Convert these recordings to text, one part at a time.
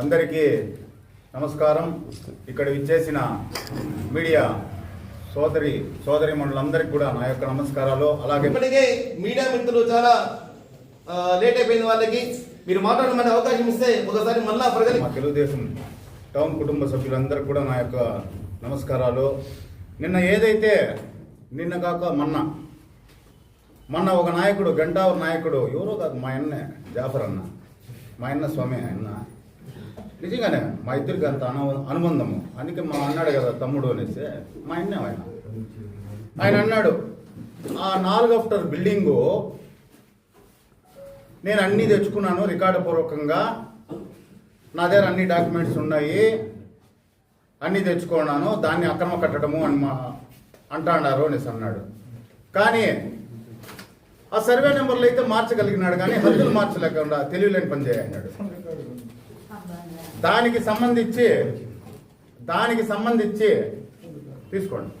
అందరికీ నమస్కారం. ఇక్కడ ఇచ్చేసిన మీడియా సోదరి సోదరి మండలందరికీ కూడా నా యొక్క నమస్కారాలు. అలాగే ఇప్పటికే మీడియా మిత్రులు చాలా లేట్ అయిపోయిన వాళ్ళకి. మీరు మాట్లాడమనే అవకాశం ఇస్తే ఒకసారి మళ్ళా ప్రజలు మా తెలుగుదేశం టౌన్ కుటుంబ సభ్యులందరికీ కూడా నా యొక్క నమస్కారాలు. నిన్న ఏదైతే నిన్న కాక మొన్న మొన్న ఒక నాయకుడు గంటావర్ నాయకుడు ఎవరో కాదు మా అన్నే జాఫర్ అన్న మా అన్న స్వామి అన్న నిజంగానే మా ఇద్దరికి అంత అను అనుబంధము. అందుకే మా అన్నాడు కదా తమ్ముడు అనేసి మా అన్నే ఆయన. ఆయన అన్నాడు ఆ నాలుగు ఆఫ్టర్ బిల్డింగు నేను అన్నీ తెచ్చుకున్నాను రికార్డు పూర్వకంగా నా దగ్గర అన్ని డాక్యుమెంట్స్ ఉన్నాయి. అన్నీ తెచ్చుకున్నాను. దాన్ని అక్రమ కట్టడము అని మా అంటాడారు అనేసి అన్నాడు. కానీ ఆ సర్వే నెంబర్లు అయితే మార్చగలిగినాడు కానీ హద్దులు మార్చలేకుండా తెలియలేని పని చేయన్నాడు దానికి సంబంధించి దానికి సంబంధించి తీసుకోండి.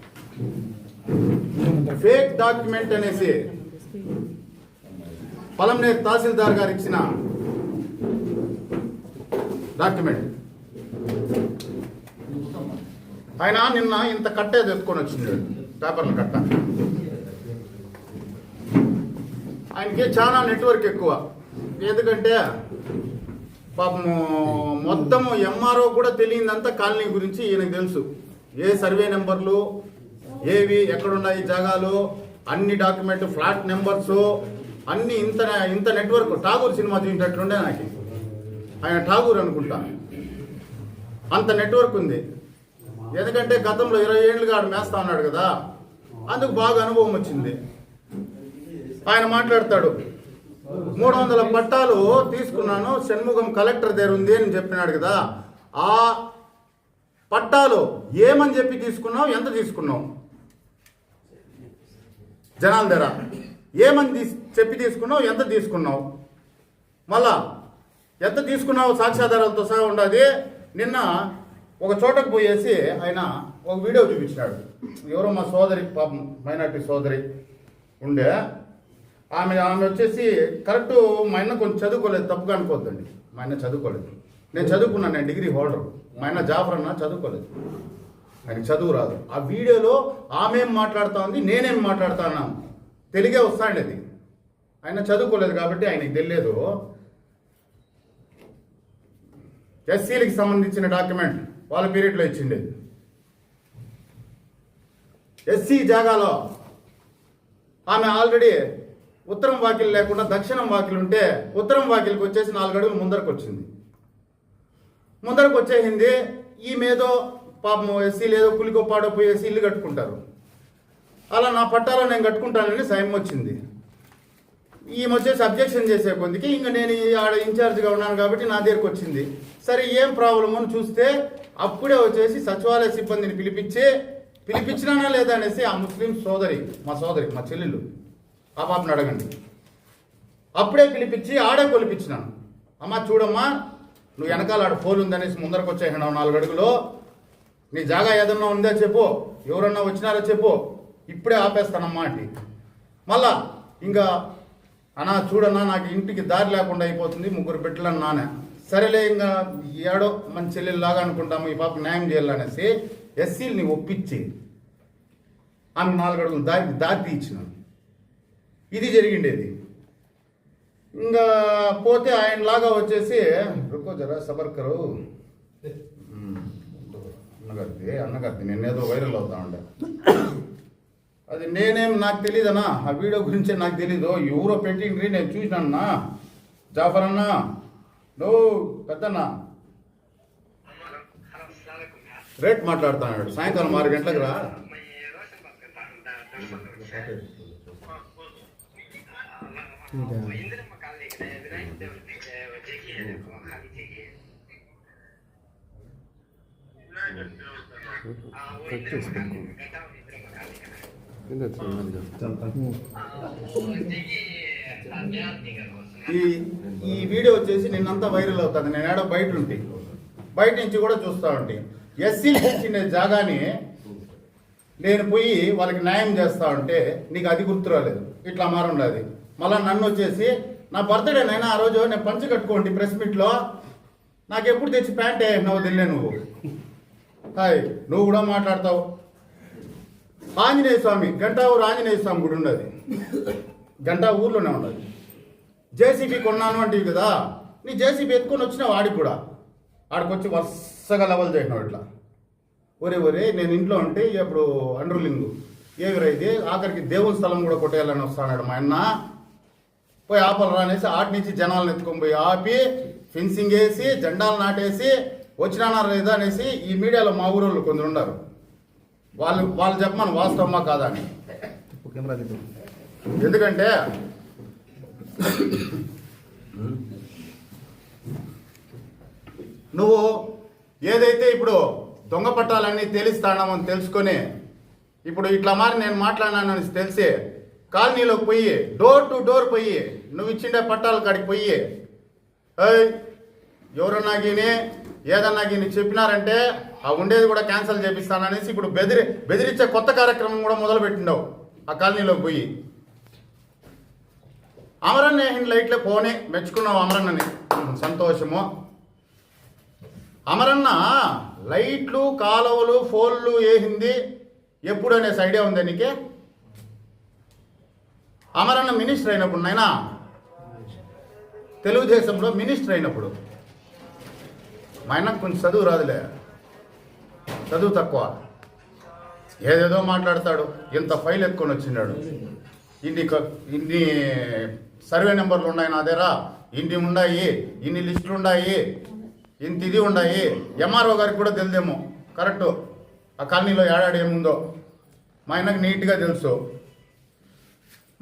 ఫేక్ డాక్యుమెంట్ అనేసి పలంనేరు తహసీల్దార్ గారు ఇచ్చిన డాక్యుమెంట్. ఆయన నిన్న ఇంత కట్టే తెచ్చుకొని వచ్చింది పేపర్లు కట్ట. ఆయనకి చాలా నెట్వర్క్ ఎక్కువ. ఎందుకంటే పాపము మొత్తము ఎంఆర్ఓ కూడా తెలియదంతా కాలనీ గురించి ఈయనకు తెలుసు. ఏ సర్వే నెంబర్లు ఏవి ఎక్కడున్నాయి జాగాలు అన్ని డాక్యుమెంట్ ఫ్లాట్ నెంబర్స్ అన్ని ఇంత ఇంత నెట్వర్క్. ఠాగూర్ సినిమా చూసినట్లుండే నాకు ఆయన ఠాగూర్ అనుకుంటా. అంత నెట్వర్క్ ఉంది. ఎందుకంటే గతంలో ఇరవై ఏళ్ళుగా ఆడు మేస్తా ఉన్నాడు కదా. అందుకు బాగా అనుభవం వచ్చింది. ఆయన మాట్లాడతాడు. మూడు వందల పట్టాలు తీసుకున్నాను షణ్ముఖం కలెక్టర్ దగ్గర ఉంది అని చెప్పినాడు కదా. ఆ పట్టాలు ఏమని చెప్పి తీసుకున్నావు ఎంత తీసుకున్నావు? జనాల దగ్గర. ఏమని తీస్ చెప్పి తీసుకున్నావు ఎంత తీసుకున్నావు? మళ్ళా ఎంత తీసుకున్నావు సాక్ష్యాధారాలతో సహా ఉండదు. నిన్న ఒక చోటకు పోయేసి ఆయన ఒక వీడియో చూపించినాడు. ఎవరో మా సోదరి పాపం మైనార్టీ సోదరి ఉండే. ఆమె ఆమె వచ్చేసి కరెక్ట్ మా ఆయన కొంచెం చదువుకోలేదు తప్పుగా అనుకోవద్దండి. మా ఆయన చదువుకోలేదు. నేను చదువుకున్నాను నేను డిగ్రీ హోల్డర్. మా ఆయన జాఫర్ అన్న చదువుకోలేదు. ఆయనకి చదువు రాదు. ఆ వీడియోలో ఆమె ఏం మాట్లాడుతా ఉంది నేనేం మాట్లాడుతాను తెలుగే వస్తాయండి అది. ఆయన చదువుకోలేదు కాబట్టి ఆయనకి తెలియదు. ఎస్సీలకి సంబంధించిన డాక్యుమెంట్ వాళ్ళ పీరియడ్లో ఇచ్చిండేది ఎస్సీ జాగాలో ఆమె ఆల్రెడీ ఉత్తరం వాకిల్ లేకుండా దక్షిణం వాకిలు ఉంటే ఉత్తరం వాకిలికి వచ్చేసి నాలుగు అడుగులు ముందరకు వచ్చింది. ముందరకు వచ్చేసింది ఈమెదో పాపం వేసి లేదో పులికో పాడో పోయేసి ఇల్లు కట్టుకుంటారు. అలా నా పట్టాలో నేను కట్టుకుంటానని సైన్ వచ్చింది. ఈమె వచ్చేసి అబ్జెక్షన్ చేసే కొద్దికి ఇంకా నేను ఈ ఆడ ఇన్ఛార్జ్గా ఉన్నాను కాబట్టి నా దగ్గరకు వచ్చింది. సరే ఏం ప్రాబ్లం అని చూస్తే అప్పుడే వచ్చేసి సచివాలయ సిబ్బందిని పిలిపించి పిలిపించినానా లేదా అనేసి ఆ ముస్లిం సోదరి మా సోదరి మా చెల్లెలు ఆ పాపను అడగండి. అప్పుడే పిలిపించి ఆడే కొలిపించినాను. అమ్మ చూడమ్మా నువ్వు వెనకాల ఆడ ఫోన్ ఉందనేసి ముందరకు వచ్చేసినావు నాలుగు అడుగులో. నీ జాగా ఏదన్నా ఉందా చెప్పు ఎవరన్నా వచ్చినారో చెప్పు ఇప్పుడే ఆపేస్తానమ్మా అంటే మళ్ళా ఇంకా అన్నా చూడన్నా నాకు ఇంటికి దారి లేకుండా అయిపోతుంది ముగ్గురు బిడ్డలను నానే. సరేలే ఇంకా ఏడో మన చెల్లెల్లాగా అనుకుంటాము ఈ పాప న్యాయం చేయాలనేసి ఎస్సీలని ఒప్పించి ఆమె నాలుగు అడుగులు దారి దారి తీయించినాను. ఇది జరిగిండేది. ఇంకా పోతే ఆయన లాగా వచ్చేసి రుకో జరా సబర్కరు ఉమ్, అన్నగారిది అన్నగారిది నేనేదో వైరల్ అవుతా ఉండే. అది నేనేం నాకు తెలియదన్నా ఆ వీడియో గురించి నాకు తెలీదు. ఎవరో పెట్టిండ్రి నేను చూసినాన్నా. జాఫర్ అన్నా నో పెద్దన్నా. రేట్ మాట్లాడుతున్నాడు. సాయంకాలం ఆరు గంటలకు రా. ఈ ఈ వీడియో వచ్చేసి నిన్నంతా వైరల్ అవుతుంది. నేను ఏడో బయట ఉంటే. బయట నుంచి కూడా చూస్తా ఉంటే. ఎస్సీ ఇచ్చిన జాగాని నేను పోయి వాళ్ళకి న్యాయం చేస్తా ఉంటే నీకు అది గుర్తు రాలేదు. ఇట్లా మారుండదు మళ్ళీ నన్ను వచ్చేసి నా బర్త్డే నైనా ఆ రోజు నేను పంచి కట్టుకోండి ప్రెస్ మీట్లో నాకు ఎప్పుడు తెచ్చి ప్యాంట్ నువ్వు తెలియ నువ్వు. హాయ్ నువ్వు కూడా మాట్లాడతావు. ఆంజనేయ స్వామి గంటా ఊరు ఆంజనేయ స్వామి గుడి ఉండదు గంటా ఊర్లోనే ఉండదు జేసీబీ కొన్నాను అంటివి కదా నీ జేసీబీ ఎత్తుకొని వచ్చిన వాడికి కూడా. ఆడికొచ్చి వరుసగా లెవెల్ చేసినావు ఇట్లా. ఒరే ఒరే నేను ఇంట్లో ఉంటే ఇప్పుడు అండర్లింగు ఏవిరైతే ఆఖరికి దేవుని స్థలం కూడా కొట్టేయాలని వస్తాడు మా అన్న. పోయి ఆపలరా అనేసి ఆటి నుంచి జనాలను ఎత్తుకొని పోయి ఆపి ఫెన్సింగ్ వేసి జెండాలు నాటేసి వచ్చినానా లేదా అనేసి ఈ మీడియాలో మా ఊరోళ్ళు కొందరు ఉన్నారు వాళ్ళు వాళ్ళు చెప్పమని వాస్తవమా కాదా అని. ఎందుకంటే నువ్వు ఏదైతే ఇప్పుడు దొంగ పట్టాలన్నీ తేలిస్తానామని తెలుసుకొని ఇప్పుడు ఇట్లా మారి నేను మాట్లాడినానని తెలిసి కాలనీలోకి పోయి డోర్ టు డోర్ పోయి నువ్వు ఇచ్చిండే పట్టాల కాడికి పోయి ఎవరన్నా గిని ఏదన్నా గిని చెప్పినారంటే ఆ ఉండేది కూడా క్యాన్సిల్ చేపిస్తాననేసి ఇప్పుడు బెదిరి బెదిరించే కొత్త కార్యక్రమం కూడా మొదలుపెట్టిండవు ఆ కాలనీలోకి పోయి. అమరన్న వేసిన లైట్లే పోనీ మెచ్చుకున్నావు అమరన్నని. సంతోషము. అమరన్న లైట్లు కాలువలు ఫోన్లు వేసింది ఎప్పుడు అనేసి ఐడియా ఉందా నీకే? అమరన్న మినిస్టర్ అయినప్పుడు నాయన తెలుగుదేశంలో మినిస్టర్ అయినప్పుడు మా ఆయనకు కొంచెం చదువు రాదులే. చదువు తక్కువ. ఏదేదో మాట్లాడతాడు ఇంత ఫైల్ ఎత్తుకొని వచ్చినాడు ఇన్ని ఇన్ని సర్వే నెంబర్లు ఉన్నాయి నా దగ్గర. ఇన్ని ఉన్నాయి ఇన్ని లిస్టులు ఉన్నాయి ఇంత ఇది ఉన్నాయి. ఎంఆర్ఓ గారికి కూడా తెలిదేమో కరెక్టు. ఆ కాలనీలో ఏడాడు ఏముందో. మా ఆయనకు నీట్గా తెలుసు.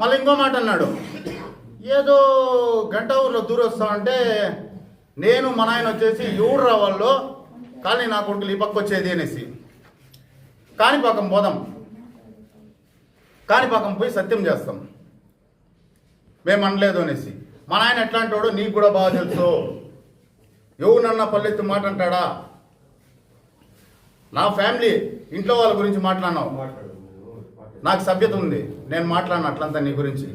మళ్ళీ ఇంకో మాట అన్నాడు. ఏదో గంట ఊర్లో దూరొస్తామంటే నేను మా నాయన వచ్చేసి ఎవరు రావాలో కానీ నా కొడుకులు ఈ పక్క వచ్చేది అనేసి. కాణిపాకం పోదాం. కాణిపాకం పోయి సత్యం చేస్తాం. మేము అనలేదు అనేసి. మా ఆయన ఎట్లాంటి వాడు నీకు కూడా బాగా తెలుసు. ఎవరినన్నా పల్లెత్తు మాట అంటాడా? నా ఫ్యామిలీ ఇంట్లో వాళ్ళ గురించి మాట్లాడినావు. నాకు సభ్యత ఉంది. నేను మాట్లాడిన అట్లంతా నీ గురించి.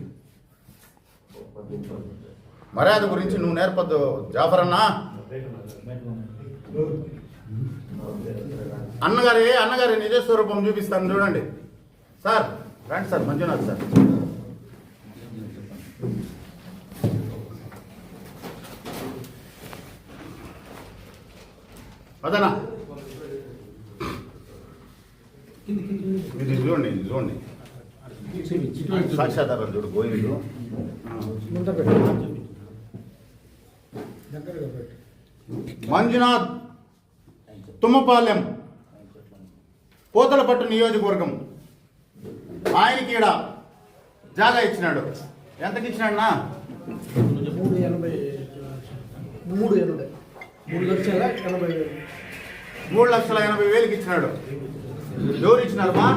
మర్యాద గురించి నువ్వు నేర్పద్దు. జాఫర్ అన్నా. అన్నగారి అన్నగారి నిజ స్వరూపం చూపిస్తాను. చూడండి. సార్ రండి సార్ మంజునాథ్ సార్. అదనా ఇది చూడండి చూడండి. సాక్షాధారం చూడు గోవిందు మంజునాథ్ తుమ్మపాలెం పోతలపట్టు నియోజకవర్గం. ఆయనకి ఈడ జాగా ఇచ్చినాడు. ఎంతకి ఇచ్చినాడన్నా మూడు ఎనభై మూడు ఎనభై మూడు లక్షల ఎనభై వేలు. మూడు లక్షల ఎనభై వేలకి ఇచ్చినాడు. ఎవరు ఇచ్చినారు మా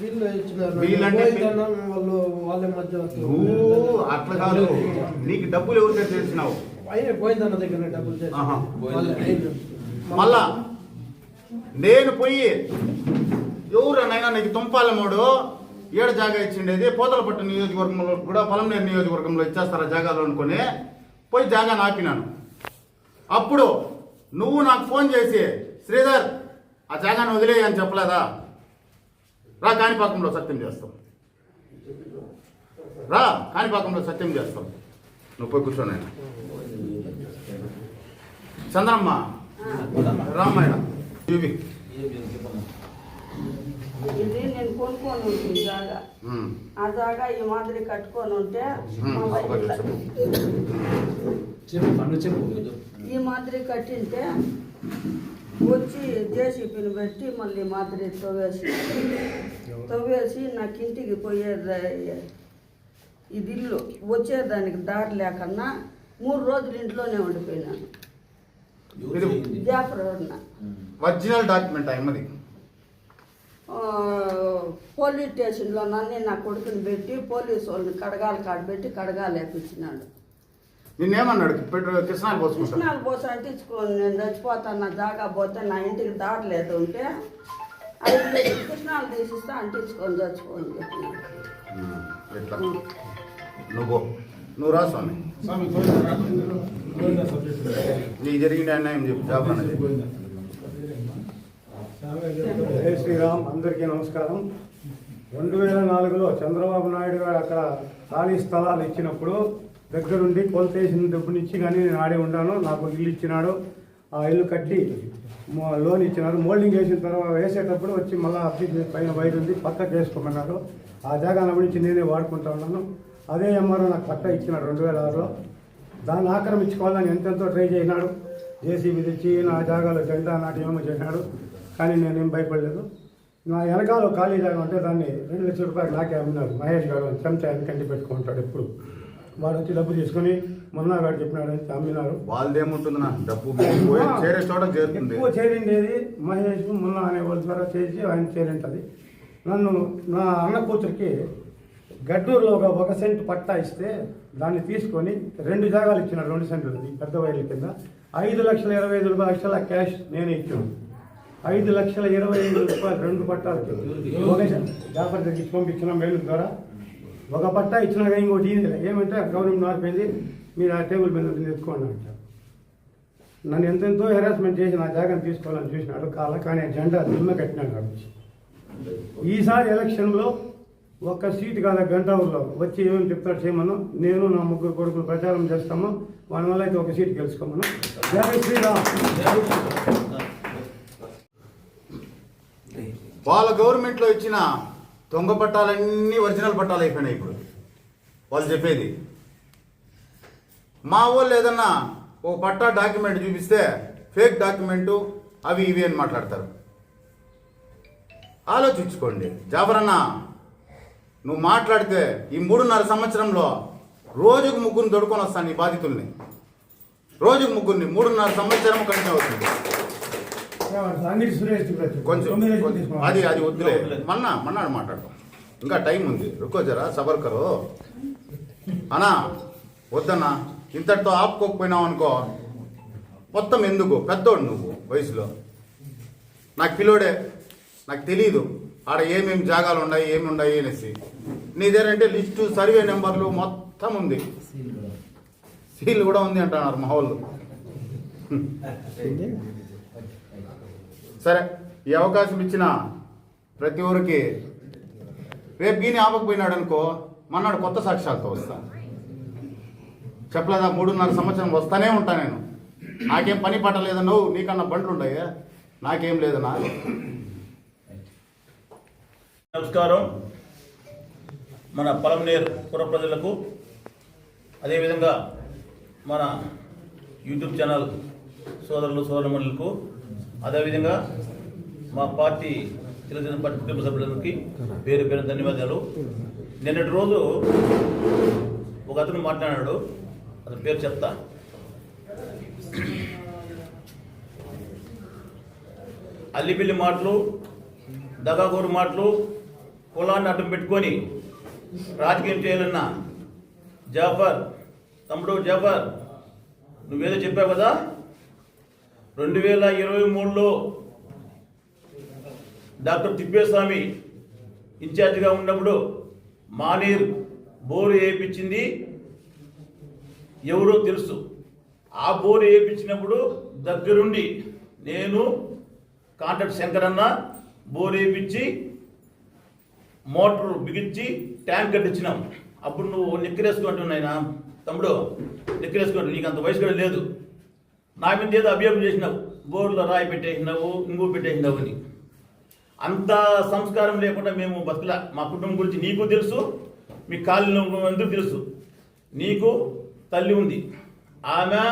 వీళ్ళు ఇచ్చినారు వీళ్ళంటే పోయిందన్న వాళ్ళు వాళ్ళ మధ్య నువ్వు అట్లా కాదు. నీకు డబ్బులు ఎవరికైతే తెలిసినావు అయినా పోయిందన్న దగ్గర డబ్బులు చేసి. మళ్ళా నేను పోయి ఎవరనైనా నీకు తుంపాలమోడు ఏడ జాగా ఇచ్చిండేది? పోతలపట్టు నియోజకవర్గంలో కూడా పొలంనేరు నియోజకవర్గంలో ఇచ్చేస్తారా జాగాలు అనుకుని పోయి జాగా నాపినాను. అప్పుడు నువ్వు నాకు ఫోన్ చేసి శ్రీధర్ ఆ జాగాను వదిలేయి అని చెప్పలేదా? రా కాణిపాకంలో సత్యం చేస్తాం. రా కాణిపాకంలో సత్యం చేస్తాం. నువ్వు పోయి కూర్చోను చంద్రమ్మ. రామాయణ. ఇవి ఇది నేను కొనుక్కొని ఉంటుంది జాగా. ఆ జాగా ఈ మాదిరి కట్టుకొని ఉంటే ఈ మాదిరి కట్టింటే వచ్చి జేసీపీని పెట్టి మళ్ళీ మాదిరి తవ్వేసి తవ్వేసి నాకు ఇంటికి పోయేది ఇది ఇల్లు వచ్చేదానికి దారి లేకన్నా మూడు రోజులు ఇంట్లోనే ఉండిపోయినాను. ఇది జాఫర్ అన్న. ఒరిజినల్ డాక్యుమెంట్ అమ్మది ఆ, పోలీస్ స్టేషన్లో నన్ను నా కొడుకుని పెట్టి పోలీసు వాళ్ళని కడగాలి కాడబెట్టి కడగాలి లేపించినాడు నిన్నేమన్నాడు? పెట్రోల్ కిసనాలు పోసుకుంటా. కృష్ణాలు పోసి అంటించుకొని నేను చచ్చిపోతాను నా జాగా పోతే నా ఇంటికి దారి లేదు ఉంటే అది కృష్ణాలు తీసిస్తే అంటించుకొని చచ్చిపోని నువ్వు నువ్వు రా స్వామి. నీకు జరిగిన అన్యాయం చెప్పు జాబర్ అనేది జై శ్రీరామ్. అందరికీ నమస్కారం. రెండు వేల నాలుగులో చంద్రబాబు నాయుడు గారు అక్కడ ఖాళీ స్థలాలు ఇచ్చినప్పుడు దగ్గరుండి కోల్తేసిన డబ్బు నుంచి కానీ నేను ఆడే ఉన్నాను నాకు ఇల్లు ఇచ్చినాడు. ఆ ఇల్లు కట్టి లోన్ ఇచ్చినారు. మోల్డింగ్ వేసిన తర్వాత వేసేటప్పుడు వచ్చి మళ్ళీ అప్డేట్ పైన వైర్ ఉంది. పక్కకు వేసుకోమన్నారు. ఆ జాగా నుంచి నేనే వాడుకుంటా ఉన్నాను. అదే ఎంఆర్ఓ నాకు పట్ట ఇచ్చినాడు రెండు వేల ఆరులో దాన్ని ఆక్రమించుకోవాలని ఎంతెంతో ట్రై చేసినాడు. జేసీబీ తెచ్చి నా జాగాలో జెండా నాటి ఏమో చేసినాడు. కానీ నేనేం భయపడలేదు. నా వెనకాల ఖాళీ జాగా ఉంటే దాన్ని రెండు లక్షల రూపాయలు నాకే అమ్మినారు. మహేష్ గారు చెంచా వెనకంటి పెట్టుకుంటాడు ఎప్పుడు. వాడు వచ్చి డబ్బు తీసుకొని మొన్న గారు చెప్పినాడు అని అమ్మినారు వాళ్ళదేముంటుంది నా డబ్బు పోయి చేరే చోట చేరుతుంది. ఎక్కువ చేరిండేది మహేష్ మొన్న అనే వాళ్ళ ద్వారా చేసి ఆయన చేరింటది. నన్ను నా అన్న కూతురికి గడ్డూరులో ఒక ఒక సెంట్ పట్టా ఇస్తే దాన్ని తీసుకొని రెండు జాగాలు ఇచ్చినాడు రెండు సెంట్లు. పెద్ద వైర్ల కింద. ఐదు లక్షల ఇరవై ఐదు రూపాయల లక్షల క్యాష్ నేనే ఇచ్చాను. ఐదు లక్షల ఇరవై ఐదు రూపాయలు రెండు పట్టాలకి. ఒక జాగ్రత్త ఇచ్చి పంపించిన మెయిల్ ద్వారా ఒక పట్టా కానీ ఇంకోటి ఏమంటే గవర్నమెంట్ మారిపోయింది. మీరు ఆ టేబుల్ మీద తెచ్చుకోండి అంటారు నన్ను ఎంతెంతో హెరాస్మెంట్ చేసి నా జాగాను తీసుకోవాలని చూసినాడు కాల కానీ జెండా దిమ్మ కట్టినాడు కాబట్టి. ఈసారి ఎలక్షన్లో ఒక్క సీటు కాదు గంట ఊర్లో. వచ్చి ఏమేమి చెప్తాడు చేయమను. నేను నా ముగ్గురు కొడుకులు ప్రచారం చేస్తాము. వాళ్ళ వల్ల అయితే ఒక సీటు గెలుచుకోమను. జై శ్రీరామ్. వాళ్ళ గవర్నమెంట్లో ఇచ్చిన దొంగ పట్టాలన్నీ ఒరిజినల్ పట్టాలు అయిపోయినాయి ఇప్పుడు. వాళ్ళు చెప్పేది. మా వాళ్ళు ఏదన్నా ఓ పట్టా డాక్యుమెంట్ చూపిస్తే ఫేక్ డాక్యుమెంటు అవి ఇవి అని మాట్లాడతారు. ఆలోచించుకోండి. జాబరన్న నువ్వు మాట్లాడితే ఈ మూడున్నర సంవత్సరంలో రోజుకు ముగ్గురిని దొడుకొని వస్తాను నీ బాధితుల్ని. రోజుకు ముగ్గురిని మూడున్నర సంవత్సరం కంటిన్యూ అవుతుంది. కొంచెం. అది అది వద్దులే. మన్నా మన్నాడు మాట్లాడతాం ఇంకా టైం ఉంది. రుకోజరా సబర్కరు. అనా వద్దన్నా. ఇంతటితో ఆపుకోకపోయినావు అనుకో మొత్తం ఎందుకు? పెద్దోడు నువ్వు వయసులో. నాకు పిలోడే నాకు తెలియదు ఆడ ఏమేమి జాగాలు ఉన్నాయి ఏమి ఉన్నాయి అనేసి. నీ దగ్గరంటే లిస్టు సర్వే నెంబర్లు మొత్తం ఉంది. సీల్ కూడా ఉంది. అంటున్నారు మా వాళ్ళు. సరే ఈ అవకాశం ఇచ్చిన ప్రతి ఊరికి రేపు గీని ఆపకపోయినాడు అనుకో మన్నాడు కొత్త సాక్ష్యాలతో వస్తా. చెప్పలేదా? మూడున్నర సంవత్సరం వస్తానే ఉంటా నేను. నాకేం పని పట్టలేదా నువ్వు నీకన్నా బండ్లు ఉన్నాయా? నాకేం లేదన్నా. నమస్కారం. మన పలంనేర్ పుర ప్రజలకు అదేవిధంగా మన యూట్యూబ్ ఛానల్ సోదరులు సోదరమణులకు అదేవిధంగా మా పార్టీ తెలుగుదేశం పార్టీ కుటుంబ సభ్యులందరికీ పేరు పేరు ధన్యవాదాలు. నిన్నటి రోజు ఒక అతను మాట్లాడాడు. అతని పేరు చెప్తా. అల్లిపిల్లి మాటలు దగాగోరు మాటలు కులాన్ని అడ్డం పెట్టుకొని రాజకీయం చేయాలన్న జాఫర్ తమ్ముడు జాఫర్ నువ్వేదో చెప్పావు కదా? రెండు వేల ఇరవై మూడులో డాక్టర్ తిప్పేస్వామి ఇన్ఛార్జిగా ఉన్నప్పుడు మానేర్ బోరు వేయించింది. ఎవరో తెలుసు. ఆ బోరు వేయించినప్పుడు దగ్గరుండి నేను కాంట్రాక్ట్ శంకర్ అన్న బోర్ వేయించి మోటార్ బిగించి ట్యాంక్ కట్టించినాం. అప్పుడు నువ్వు నెక్కరేసుకుంటున్నాయినా తమ్ముడు. నెక్కరేసుకుంటు నీకు అంత వయసు కూడా లేదు. నా మీద ఏదో అభియోగం చేసినావు. బోర్డులో రాయి పెట్టేసినావు ఇంగు పెట్టేసినావు అని. అంత సంస్కారం లేకుండా మేము బతుకులా. మా కుటుంబం గురించి నీకు తెలుసు మీ కాళ్ళు అందరూ తెలుసు. నీకు తల్లి ఉంది. ఆమె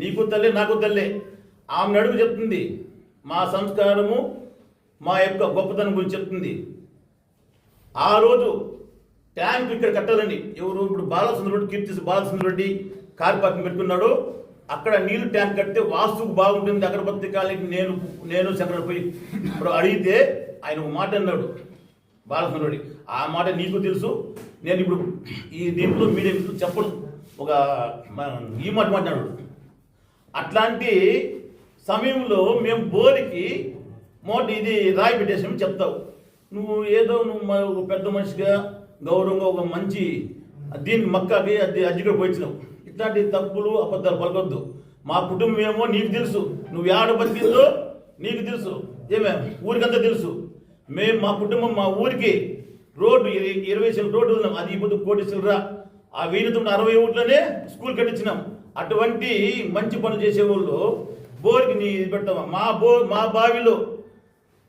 నీకు తల్లి నాకు తల్లి. ఆమె అడుగు చెప్తుంది. మా సంస్కారము మా యొక్క గొప్పతనం గురించి చెప్తుంది. ఆ రోజు ట్యాంక్ ఇక్కడ కట్టాలండి ఎవరు ఇప్పుడు బాలచంద్ర రెడ్డి కీర్తి బాలచంద్ర కార్ పార్కింగ్ పెట్టుకున్నాడు. అక్కడ నీళ్ళు ట్యాంక్ కడితే వాస్తుకు బాగుంటుంది అగరబత్తి కాలికి నేను నేను శంకర్ పోయి. ఇప్పుడు అడిగితే ఆయన ఒక మాట అన్నాడు బాలచంద్ర ఆ మాట నీకు తెలుసు నేను ఇప్పుడు ఈ దీంట్లో మీడియా మిత్రులు ఒక ఈ మాట మాట్లాడు. అట్లాంటి సమయంలో మేము బోరికి మోట ఇది రాయి పెట్టేసామని చెప్తావు. నువ్వు ఏదో నువ్వు ఒక పెద్ద మనిషిగా గౌరవంగా ఒక మంచి దీనికి మక్కకి అది అజ్జిగా పోయించినావు. ఇట్లాంటి తప్పులు అబద్ధాలు పలకొద్దు. మా కుటుంబం ఏమో నీకు తెలుసు. నువ్వు ఏడ బతికిందో నీకు తెలుసు. ఏమే? ఊరికంతా తెలుసు. మేము మా కుటుంబం మా ఊరికి రోడ్డు ఇరవై సెల్ రోడ్డు ఉన్నాం. అది ఇప్పుడు కోటి సెల్రా ఆ వెయ్యి తొమ్మిది అరవై ఒకటిలోనే స్కూల్ కట్టించినాం. అటువంటి మంచి పనులు చేసేవాళ్ళు బోర్కి నీ ఇది మా బో మా బావిలో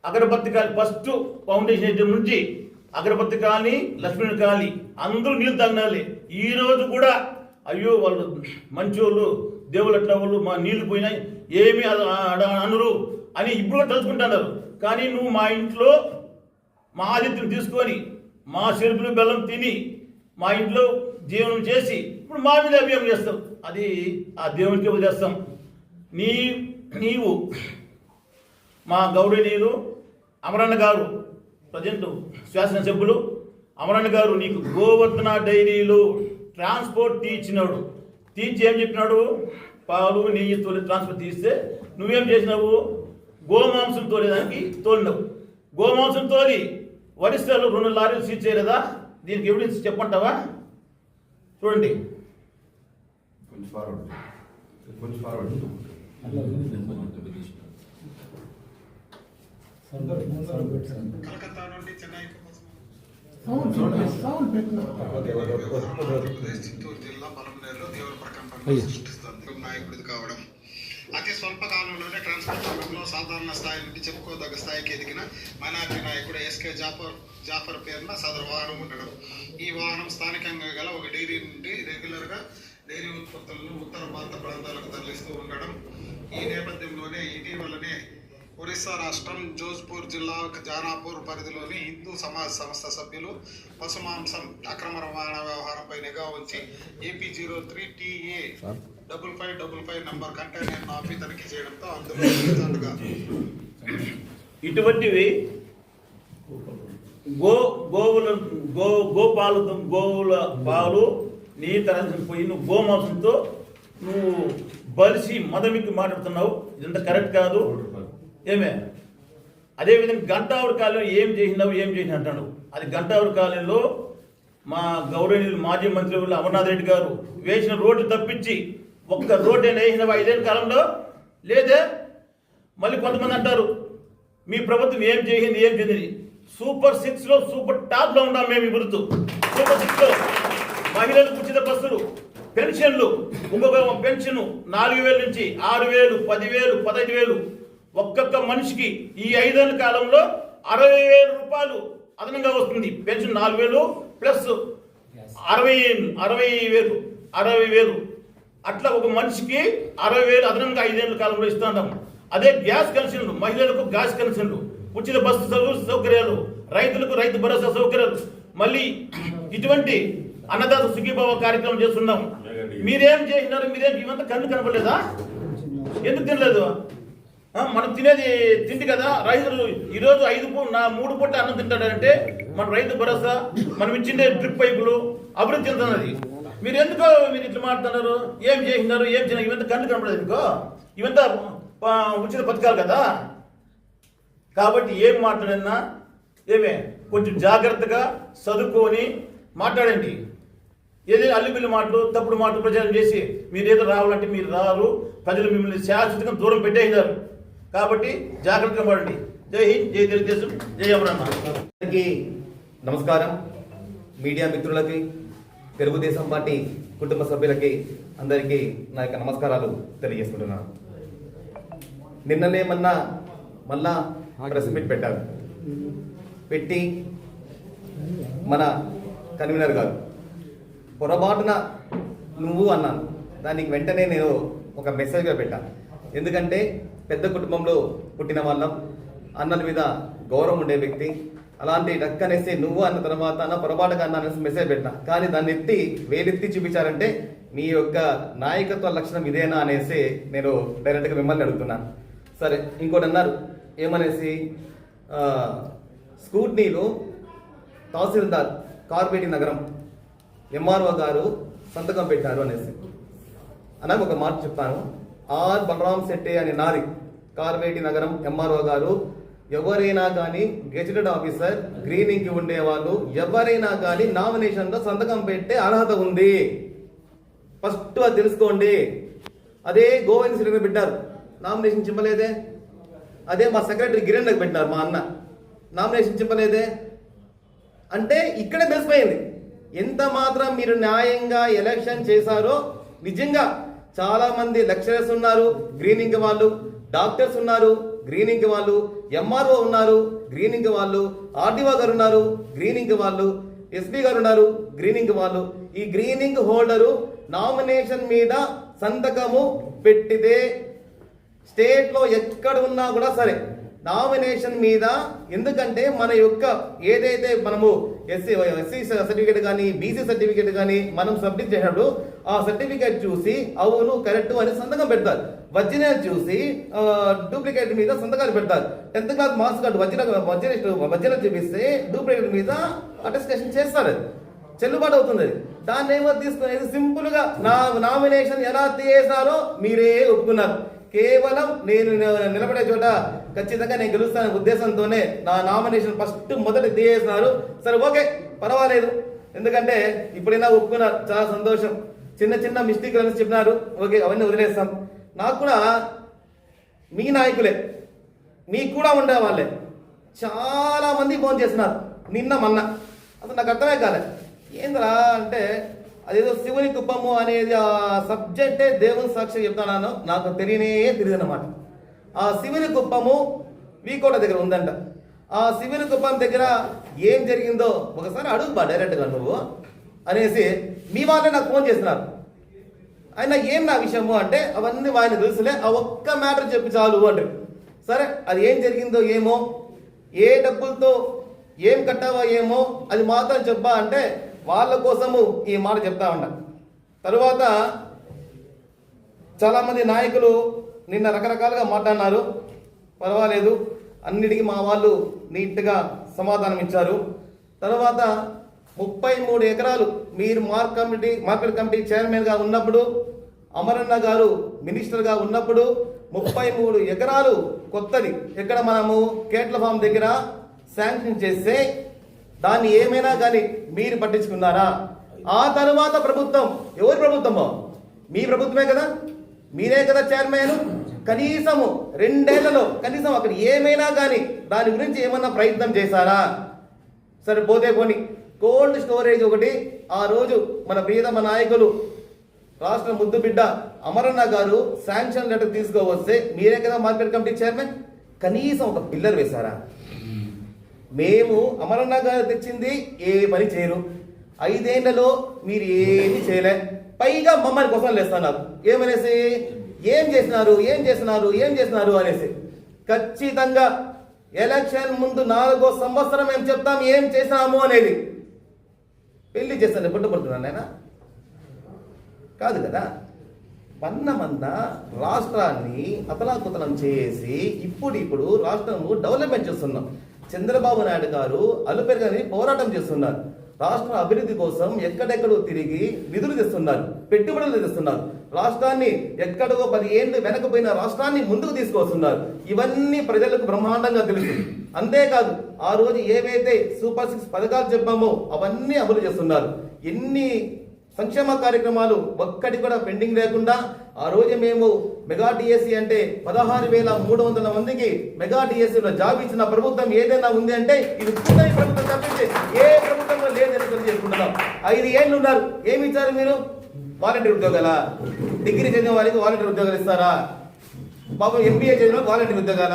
అగరబత్తి కాలి ఫస్ట్ ఫౌండేషన్ అయితే నుంచి అగరబత్తి కాలనీ లక్ష్మీ కాలనీ అందరూ నీళ్ళు తాగినాలి. ఈ రోజు కూడా అయ్యో వాళ్ళు మంచోళ్ళు దేవుళ్ళు అట్లా వాళ్ళు మా నీళ్ళు పోయినాయి ఏమి అనరు అని ఇప్పుడు కూడా తెలుసుకుంటున్నారు కానీ నువ్వు మా ఇంట్లో మా ఆదిత్యం తీసుకొని మా చెరుపులు బెల్లం తిని మా ఇంట్లో జీవనం చేసి ఇప్పుడు మా మీద అభియోగం చేస్తాం అది ఆ దేవునికి వదిలేస్తాం. నీ నీవు మా గౌరవనీయులు అమరన్న గారు ప్రజెంట్ శాసనసభ్యులు అమరన్న గారు నీకు గోవర్ధన డైరీలు ట్రాన్స్పోర్ట్ తీర్చినాడు. తీర్చి ఏం చెప్పినాడు? పాలు నెయ్యి తోలి ట్రాన్స్పోర్ట్ తీస్తే నువ్వేం చేసినావు? గోమాంసం తోలేదానికి తోలినావు. గోమాంసం తోలి ఒడిస్తాలో రెండు లారీలు సీజ్ చేయలేదా? దీనికి ఎవిడెన్స్ చెప్పంటావా చూడండి. కొంచెం ఫార్వర్డ్ కొంచెం ఫార్వర్డ్ కలకత్తా నుండి చెన్నైకి చిత్తూరు జిల్లా పలమనేరులో దేవుని ప్రకంపనలు సృష్టిస్తుంది నాయకుడిది కావడం అతి స్వల్ప కాలంలోనే ట్రాన్స్పోర్ట్ రంగంలో సాధారణ స్థాయి నుండి చెప్పుకోదగ్గ స్థాయికి ఎదిగిన మైనార్టీ నాయకుడు ఎస్కే జాఫర్ జాఫర్ పేరున సదరు వాహనం ఉండడం ఈ వాహనం స్థానికంగా గల ఒక డైరీ నుండి రెగ్యులర్గా డైరీ ఉత్పత్తులను ఉత్తర భారత ప్రాంతాలకు తరలిస్తూ ఉండడం ఈ నేపథ్యంలోనే ఇటీవలనే ఒరిస్సా రాష్ట్రం జోధ్పూర్ జిల్లా జానాపూర్ పరిధిలోని హిందూ సమాజ్ సంస్థ సభ్యులు పశుమాంసం అక్రమ రవాణా వ్యవహారంపై నిఘా ఉంచి AP zero three TA double five double five number container ఆపి తనిఖీ చేయడంతో అందులో ఇటువంటివి గో గోవుల గో గోపాలు గోవుల పాలు నీ తరలిన పోయి నువ్వు గోమాంసంతో నువ్వు బలిసి మదమికి మాట్లాడుతున్నావు. ఇదంతా కరెక్ట్ కాదు. ఏమే? అదేవిధంగా గంటావుడి కాలంలో ఏం చేసినావు ఏం చేసిన అంటాడు. అది గంటావుడి కాలంలో మా గౌరవనీయులు మాజీ మంత్రి అమర్నాథ్ రెడ్డి గారు వేసిన రోడ్డు తప్పించి ఒక్క రోడ్డు అయినా వేసినావు ఐదేళ్ళ కాలంలో? లేదే? మళ్ళీ కొంతమంది అంటారు మీ ప్రభుత్వం ఏం చేసింది ఏం చెందింది సూపర్ సిక్స్లో సూపర్ టాప్లో ఉన్నాం మేము ఇప్పుడు సూపర్ సిక్స్లో మహిళలకు ఉచిత బస్సులు పెన్షన్లు ఇంకొక పెన్షన్ నాలుగు వేల నుంచి ఆరు వేలు పదివేలు పదహైదు వేలు ఒక్కొక్క మనిషికి ఈ ఐదేళ్ళ కాలంలో అరవై వేల రూపాయలు అదనంగా వస్తుంది. పెన్షన్ నాలుగు వేలు ప్లస్ అరవై అరవై వేలు అరవై వేలు. అట్లా ఒక మనిషికి అరవై వేలు అదనంగా ఐదేళ్ళ కాలంలో ఇస్తున్నాం అదే గ్యాస్ కనెక్షన్లు మహిళలకు గ్యాస్ కనెక్షన్లు ఉచిత బస్సు సౌకర్యాలు రైతులకు రైతు భరోసా సౌకర్యాలు. మళ్ళీ ఇటువంటి అన్నదాత సుఖీభావ కార్యక్రమం చేస్తున్నాం. మీరేం చేసినారు మీరేం ఇవంతా కన్ను కనపడలేదా? ఎందుకు తినలేదు? మనం తినేది తిండి కదా? రైతులు ఈరోజు ఐదు పూ నా మూడు పూట అన్నం తింటాడంటే మన రైతు భరోసా మనం ఇచ్చిండే డ్రిప్ పైపులు అభివృద్ధి చెందుతున్నది. మీరు ఎందుకో మీరు ఇట్లా మాట్లాడుతున్నారు? ఏం చేసినారు ఏం చేసినారు ఇవంతా కన్ను కనపడదు ఎందుకో? ఇవంతా ఉచిత పథకాలు కదా? కాబట్టి ఏం మాట్లాడినా ఏమే? కొంచెం జాగ్రత్తగా చదువుకొని మాట్లాడండి. ఏదో అల్లిపిల్లి మాటలు తప్పుడు మాటలు ప్రచారం చేసి మీరు ఏదో రావాలంటే మీరు రారు. ప్రజలు మిమ్మల్ని శాశ్వతంగా దూరం పెట్టేసినారు. కాబట్టి జాగ్రత్తగా పడండి జై హింద్ జై తెలుగుదేశం జై అమరన్న అందరికీ నమస్కారం. మీడియా మిత్రులకి తెలుగుదేశం పార్టీ కుటుంబ సభ్యులకి అందరికీ నా యొక్క నమస్కారాలు తెలియజేసుకుంటున్నాను. నిన్ననే మొన్న మళ్ళా ప్రెస్ మీట్ పెట్టారు. పెట్టి మన కన్వీనర్ గారు పొరపాటున నువ్వు అన్నాను. దానికి వెంటనే నేను ఒక మెసేజ్గా పెట్టాను ఎందుకంటే పెద్ద కుటుంబంలో పుట్టిన వాళ్ళం. అన్నల మీద గౌరవం ఉండే వ్యక్తి. అలాంటి డక్కనేసి నువ్వు అన్న తర్వాత అన్న పొరపాటుగా అన్న అనేసి మెసేజ్ పెట్టినా. కానీ దాన్ని ఎత్తి వేలెత్తి చూపించారంటే మీ యొక్క నాయకత్వ లక్షణం ఇదేనా అనేసి నేను డైరెక్ట్గా మిమ్మల్ని అడుగుతున్నాను సరే ఇంకోటి అన్నారు. ఏమనేసి స్కూట్నీలో తహసీల్దార్ కార్పేటి నగరం ఎంఆర్ఓ గారు సంతకం పెట్టారు అనేసి. అనగా ఒక మాట చెప్తాను. ఆర్ బలరాం శెట్టి అనే నారి కార్వేటి నగరం ఎంఆర్ఓ గారు. ఎవరైనా కానీ గెజిటెడ్ ఆఫీసర్ గ్రీనింగ్కి ఉండేవాళ్ళు ఎవరైనా కానీ నామినేషన్లో సంతకం పెట్టే అర్హత ఉంది. ఫస్ట్ అది తెలుసుకోండి. అదే గోవింద్ శ్రీని పెట్టారు. నామినేషన్ చింపలేదే. అదే మా సెక్రటరీ గిరణ్కి పెట్టారు మా అన్న. నామినేషన్ చింపలేదే. అంటే ఇక్కడే తెలిసిపోయింది. ఎంత మాత్రం మీరు న్యాయంగా ఎలక్షన్ చేశారో నిజంగా చాలా మంది లెక్చరర్స్ ఉన్నారు గ్రీనింగ్ వాళ్ళు డాక్టర్స్ ఉన్నారు గ్రీనింగ్ వాళ్ళు ఎంఆర్ఓ ఉన్నారు గ్రీనింగ్ వాళ్ళు ఆర్డీఓ గారు ఉన్నారు గ్రీనింగ్ వాళ్ళు ఎస్పీ గారు ఉన్నారు గ్రీనింగ్ వాళ్ళు. ఈ గ్రీనింగ్ హోల్డరు నామినేషన్ మీద సంతకము పెట్టితే స్టేట్లో ఎక్కడ ఉన్నా కూడా సరే నామినేషన్ మీద ఎందుకంటే మన యొక్క ఏదైతే మనము ఎస్సీ ఎస్సీ సర్టిఫికేట్ కానీ బీసీ సర్టిఫికేట్ కానీ మనం సబ్మిట్ చేసినప్పుడు ఆ సర్టిఫికేట్ చూసి అవును కరెక్ట్ అని సంతకం పెడతారు. ఒరిజినల్ చూసి డూప్లికేట్ మీద సంతకాలు పెడతారు. టెన్త్ క్లాస్ మార్క్స్ కార్డు వజ్ర వజ్ర ఒరిజినల్ చూపిస్తే డూప్లికేట్ మీద అటెస్టేషన్ చేస్తారు. చెల్లుబాటు అవుతుంది. దాన్ని ఏమో తీసుకునేది సింపుల్గా నా నామినేషన్ ఎలా తీసారో మీరే ఒప్పుకున్నారు. కేవలం నేను నిలబడే చోట ఖచ్చితంగా నేను గెలుస్తానే ఉద్దేశంతోనే నా నామినేషన్ ఫస్ట్ మొదట తీసేసినారు. సరే ఓకే పర్వాలేదు. ఎందుకంటే ఇప్పుడైనా ఒప్పుకున్నారు. చాలా సంతోషం. చిన్న చిన్న మిస్టేక్ అని చెప్పినారు. ఓకే అవన్నీ వదిలేస్తాం. నాకు కూడా మీ నాయకులే మీకు కూడా ఉండే వాళ్ళే చాలా మంది ఫోన్ చేస్తున్నారు నిన్న మొన్న. అసలు నాకు అర్థమే కాలే. ఏంద్రా అంటే అదేదో శివుని కుప్పము అనేది ఆ సబ్జెక్టే దేవుని సాక్షి చెప్తాను నాకు తెలియనే తెలియదు అన్నమాట ఆ శివుని కుప్పము వీకోట దగ్గర ఉందంట. ఆ శివుని కుప్పం దగ్గర ఏం జరిగిందో ఒకసారి అడుగుబా డైరెక్ట్గా నువ్వు అనేసి మీ వాళ్ళే నాకు ఫోన్ చేస్తున్నారు ఆయన ఏం నా విషయము అంటే అవన్నీ ఆయన తెలుసులే ఆ ఒక్క మ్యాటర్ చెప్పి చాలు అంటారు. సరే అది ఏం జరిగిందో ఏమో ఏ డబ్బులతో ఏం కట్టావా ఏమో అది మాత్రం చెప్పా అంటే వాళ్ళ కోసము ఈ మాట చెప్తా ఉండ తరువాత చాలామంది నాయకులు నిన్న రకరకాలుగా మాట్లాడినారు. పర్వాలేదు అన్నిటికీ మా వాళ్ళు నీట్గా సమాధానం ఇచ్చారు. తర్వాత ముప్పై మూడు ఎకరాలు మీరు మార్క్ కమిటీ మార్కెట్ కమిటీ చైర్మన్గా ఉన్నప్పుడు అమరన్న గారు మినిస్టర్గా ఉన్నప్పుడు ముప్పై మూడు ఎకరాలు కొత్తది. ఎక్కడ మనము కేట్ల ఫామ్ దగ్గర శాంక్షన్ చేస్తే దాన్ని ఏమైనా కానీ మీరు పట్టించుకున్నారా? ఆ తర్వాత ప్రభుత్వం ఎవరి ప్రభుత్వమో? మీ ప్రభుత్వమే కదా? మీరే కదా చైర్మన్? కనీసము రెండేళ్ళలో కనీసం అక్కడ ఏమైనా కానీ దాని గురించి ఏమన్నా ప్రయత్నం చేశారా? సరే పోతే పోని. కోల్డ్ స్టోరేజ్ ఒకటి ఆ రోజు మన ప్రియతమ నాయకులు రాష్ట్ర ముద్దు బిడ్డ అమరన్న గారు శాంక్షన్ లెటర్ తీసుకోవస్తే మీరే కదా మార్కెట్ కమిటీ చైర్మన్? కనీసం ఒక పిల్లర్ వేశారా? మేము అమరన్న గారు తెచ్చింది ఏ పని చేయరు. ఐదేళ్ళలో మీరు ఏమి చేయలే. పైగా మమ్మల్ని కోసం లేస్తున్నారు ఏమనేసి ఏం చేసినారు? ఏం చేసినారు? ఏం చేసినారు అనేసి. ఖచ్చితంగా ఎలక్షన్ ముందు నాలుగో సంవత్సరం మేము చెప్తాం ఏం చేసినాము అనేది. పెళ్ళి చేస్తాను పుట్టబడుతున్నాను ఆయన కాదు కదా? పన్నమన్న రాష్ట్రాన్ని అతలాకుతలం చేసి ఇప్పుడు ఇప్పుడు రాష్ట్రము డెవలప్మెంట్ చేస్తున్నాం. చంద్రబాబు నాయుడు గారు అలుపెరగని పోరాటం చేస్తున్నారు. రాష్ట్ర అభివృద్ధి కోసం ఎక్కడెక్కడో తిరిగి నిధులు తెస్తున్నారు పెట్టుబడులు తెస్తున్నారు. రాష్ట్రాన్ని ఎక్కడో పది ఏళ్ళు వెనకపోయిన రాష్ట్రాన్ని ముందుకు తీసుకొస్తున్నారు ఇవన్నీ ప్రజలకు బ్రహ్మాండంగా తెలుసు. అంతేకాదు ఆ రోజు ఏవైతే సూపర్ సిక్స్ పథకాలు చెప్పామో అవన్నీ అమలు చేస్తున్నారు. ఎన్ని సంక్షేమ కార్యక్రమాలు ఒక్కటి కూడా పెండింగ్ లేకుండా ఆ రోజు మేము మెగా డిఎస్సి అంటే పదహారు వేల మూడు వందల మందికి మెగా డిఎస్సిలో జాబ్ ఇచ్చిన ప్రభుత్వం ఏదైనా ఉంది అంటే ఇది కూటమి ప్రభుత్వం తప్పించి ఏ ప్రభుత్వంలో లేదని తెలియజేసుకుంటున్నాం ఐదు ఏళ్ళు ఉన్నారు. ఏమి ఇచ్చారు మీరు? వాలంటీర్ ఉద్యోగాల. డిగ్రీ చదివిన వారికి వాలంటీర్ ఉద్యోగాలు ఇస్తారా? పాపం ఎంబీఏ చదివిన వాలంటీర్ ఉద్యోగాల.